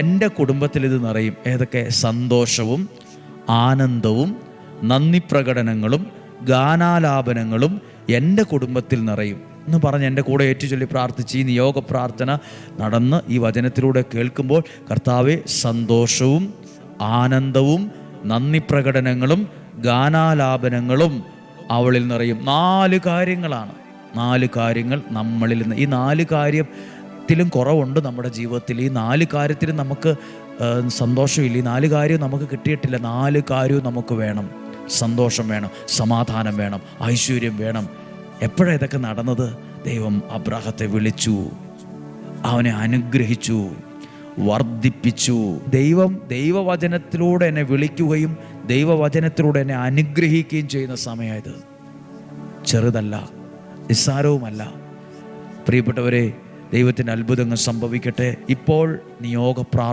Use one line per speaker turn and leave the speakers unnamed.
എന്റെ കുടുംബത്തിൽ ഇത് നിറയും. ഏതൊക്കെ? സന്തോഷവും ആനന്ദവും നന്ദി പ്രകടനങ്ങളും ഗാനാലാപനങ്ങളും എന്റെ കുടുംബത്തിൽ നിറയും. എന്ന് പറഞ്ഞ് എന്റെ കൂടെ ഏറ്റുചൊല്ലി പ്രാർത്ഥിച്ച് ഈ നിയോഗ പ്രാർത്ഥന നടന്ന് ഈ വചനത്തിലൂടെ കേൾക്കുമ്പോൾ കർത്താവെ സന്തോഷവും ആനന്ദവും നന്ദി പ്രകടനങ്ങളും ഗാനാലാപനങ്ങളും അവളിൽ നിറയും. നാല് കാര്യങ്ങളാണ്. നാല് കാര്യങ്ങൾ നമ്മളിൽ നിന്ന്. ഈ നാല് കാര്യത്തിലും കുറവുണ്ട് നമ്മുടെ ജീവിതത്തിൽ. ഈ നാല് കാര്യത്തിലും നമുക്ക് സന്തോഷമില്ല. ഈ നാല് കാര്യവും നമുക്ക് കിട്ടിയിട്ടില്ല. നാല് കാര്യവും നമുക്ക് വേണം. സന്തോഷം വേണം. സമാധാനം വേണം. ഐശ്വര്യം വേണം. എപ്പോഴാണ് ഇതൊക്കെ നടന്നത്? ദൈവം അബ്രാഹത്തെ വിളിച്ചു. അവനെ അനുഗ്രഹിച്ചു. വർദ്ധിപ്പിച്ചു. ദൈവം ദൈവവചനത്തിലൂടെ എന്നെ വിളിക്കുകയും ദൈവവചനത്തിലൂടെ എന്നെ അനുഗ്രഹിക്കുകയും ചെയ്യുന്ന സമയമായത്. ചെറുതല്ല നിസ്സാരവുമല്ല. പ്രിയപ്പെട്ടവരെ ദൈവത്തിന്റെ അത്ഭുതങ്ങൾ സംഭവിക്കട്ടെ. ഇപ്പോൾ നിയോഗ